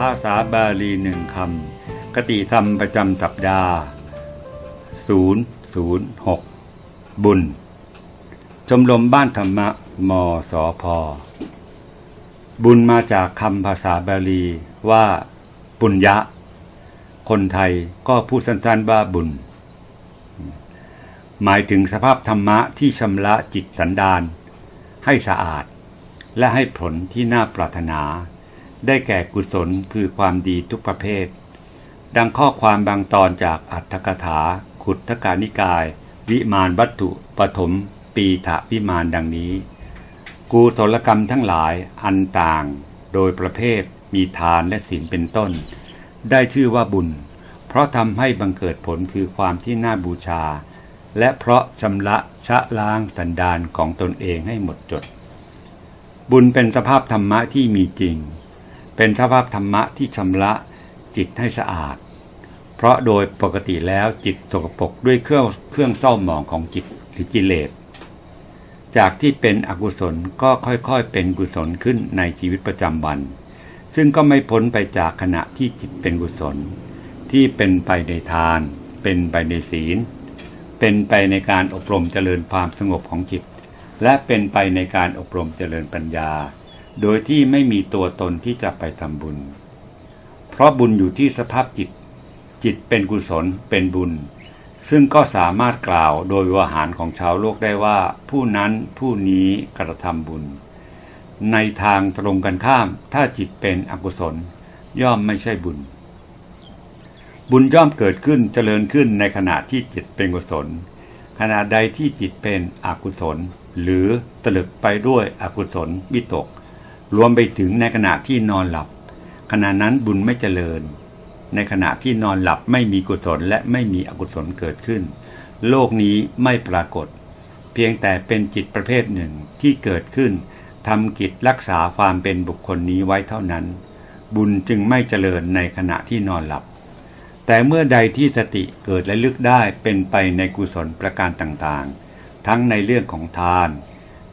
ภาษาบาลีหนึ่งคำกติธรรมประจำสัปดาห์ 006 บุญ ชมรมบ้านธรรมะมสพ บุญมาจากคำภาษาบาลีว่าปุญญะ คนไทยก็พูดสั้นๆว่าบุญ หมายถึงสภาพธรรมะที่ชำระจิตสันดานให้สะอาด และให้ผลที่น่าปรารถนา ได้แก่กุศลคือความดีทุกประเภท ดังข้อความบางตอนจากอัตถกถา ขุทธกานิกาย วิมานวัตถุปฐมปีถะวิมานดังนี้กุศลกรรมทั้งหลายอันต่าง โดยประเภทมีทานและศีลเป็นต้น ได้ชื่อว่าบุญ เพราะทำให้บังเกิดผลคือความที่น่าบูชา และเพราะชำระชะล้างสันดานของตนเองให้หมดจด บุญเป็นสภาพธรรมะที่มีจริง เป็นสภาพธรรมะที่ชำระจิตให้สะอาด เพราะโดยปกติแล้วจิตตกปกด้วยเครื่องเครื่องเศร้าหมองของจิตหรือกิเลส จากที่เป็นอกุศลก็ค่อยๆเป็นกุศลขึ้นในชีวิตประจำวัน ซึ่งก็ไม่พ้นไปจากขณะที่จิตเป็นกุศล ที่เป็นไปในทาน เป็นไปในศีล เป็นไปในการอบรมเจริญความสงบของจิต และเป็นไปในการอบรมเจริญปัญญา โดยที่ไม่มีตัวตนที่จะไปทำบุญ เพราะบุญอยู่ที่สภาพจิต จิตเป็นกุศลเป็นบุญ ซึ่งก็สามารถกล่าวโดยวาหารของชาวโลกได้ว่า ผู้นั้นผู้นี้กระทำบุญ ในทางตรงกันข้าม ถ้าจิตเป็นอกุศล ย่อมไม่ใช่บุญ บุญย่อมเกิดขึ้นเจริญขึ้นในขณะที่จิตเป็นกุศล ขณะใดที่จิตเป็นอกุศล หรือตลึกไปด้วยอกุศลวิตก รวมไปถึงในขณะที่นอนหลับ ขณะนั้นบุญไม่เจริญ ในขณะที่นอนหลับไม่มีกุศลและไม่มีอกุศลเกิดขึ้น โลกนี้ไม่ปรากฏ เพียงแต่เป็นจิตประเภทหนึ่งที่เกิดขึ้นทำกิจรักษาความเป็นบุคคลนี้ไว้เท่านั้น บุญจึงไม่เจริญในขณะที่นอนหลับ แต่เมื่อใดที่สติเกิดและลึกได้เป็นไปในกุศลประการต่างๆ ทั้งในเรื่องของทาน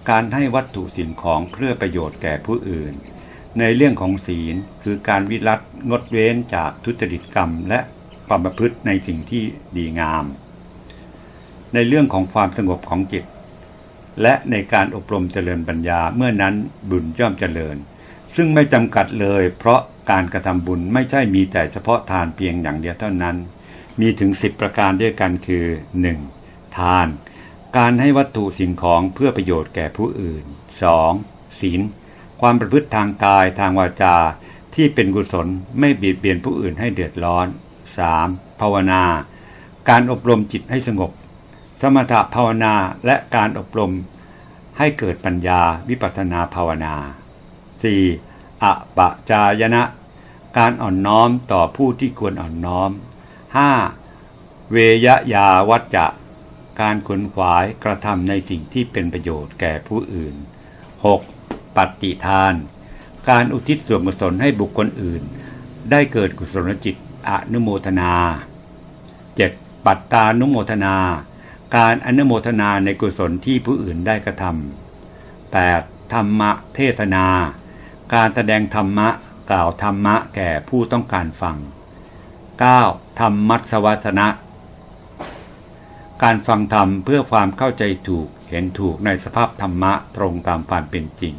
การให้วัตถุสิ่งของเพื่อประโยชน์แก่ผู้อื่น ในเรื่องของศีลคือการวิรัตงดเว้นจากทุจริตกรรม และความประพฤติในสิ่งที่ดีงาม ในเรื่องของความสงบของจิต และในการอบรมเจริญปัญญาเมื่อนั้นบุญย่อมเจริญ ซึ่งไม่จำกัดเลย เพราะการกระทำบุญไม่ใช่มีแต่เฉพาะทานเพียงอย่างเดียวเท่านั้น มีถึงสิบประการด้วยกันคือ 1. ทาน การให้วัตถุสิ่งของเพื่อประโยชน์แก่ผู้อื่น 2. ศีล ความประพฤติทางกายทางวาจา ที่เป็นกุศลไม่เบียดเบียนผู้อื่นให้เดือดร้อน 3. ภาวนา การอบรมจิตให้สงบ สมถภาวนาและการอบรม ให้เกิดปัญญาวิปัสนาภาวนา 4. อะปะจายนะ การอ่อนน้อมต่อผู้ที่ควรอ่อนน้อม 5. เวยยาวัจจะ การขนขวายกระทำในสิ่งที่เป็นประโยชน์แก่ผู้อื่น 6. ปฏิทาน การอุทิศส่วนกุศลให้บุคคลอื่น ได้เกิดกุศลจิตอนุโมทนา 7. ปัตตานุโมทนา การอนุโมทนาในกุศลที่ผู้อื่นได้กระทำ 8. ธรรมะเทศนา การแสดงธรรมะกล่าวธรรมะแก่ผู้ต้องการฟัง 9. ธรรมัสวัสนะ การฟังธรรมเพื่อความเข้าใจถูกเห็นถูกในสภาพธรรมะตรงตามความเป็นจริง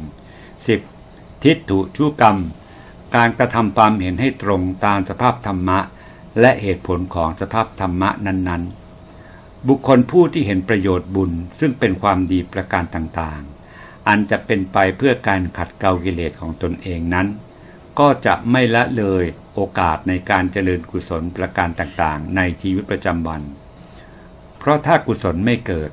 10. ทิฏฐุชุกรรม การกระทำความเห็นให้ตรงตามสภาพธรรมะ และเหตุผลของสภาพธรรมะนั้นๆ บุคคลผู้ที่เห็นประโยชน์บุญซึ่งเป็นความดีประการต่างๆ อันจะเป็นไปเพื่อการขัดเกลากิเลสของตนเองนั้น ก็จะไม่ละเลยโอกาสในการเจริญกุศลประการต่างๆ ในชีวิตประจำวัน เพราะถ้ากุศลไม่เกิด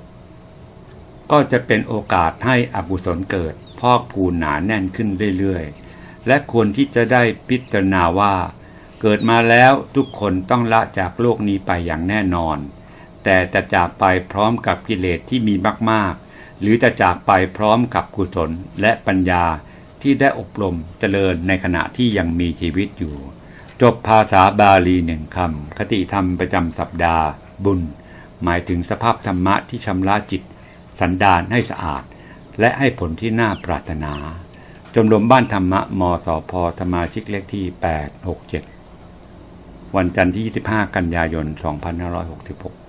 ก็จะเป็นโอกาสให้อกุศลเกิด พอกพูนหนาแน่นขึ้นเรื่อยๆ และควรที่จะได้พิจารณาว่า เกิดมาแล้วทุกคนต้องละจากโลกนี้ไปอย่างแน่นอน แต่จะจากไปพร้อมกับกิเลสที่มีมากๆ หรือจะจากไปพร้อมกับกุศลและปัญญาที่ได้อบรมเจริญในขณะที่ยังมีชีวิตอยู่ จบภาษาบาลีหนึ่งคำคติธรรมประจำสัปดาห์ บุญ หมายถึงสภาพธรรมะที่ชำระจิต สันดานให้สะอาด และให้ผลที่น่าปรารถนาจมรมบ้านธรรมะมสพธรรมาชิกเลขที่ 867 วันจันทร์ที่ 25 กันยายน 2566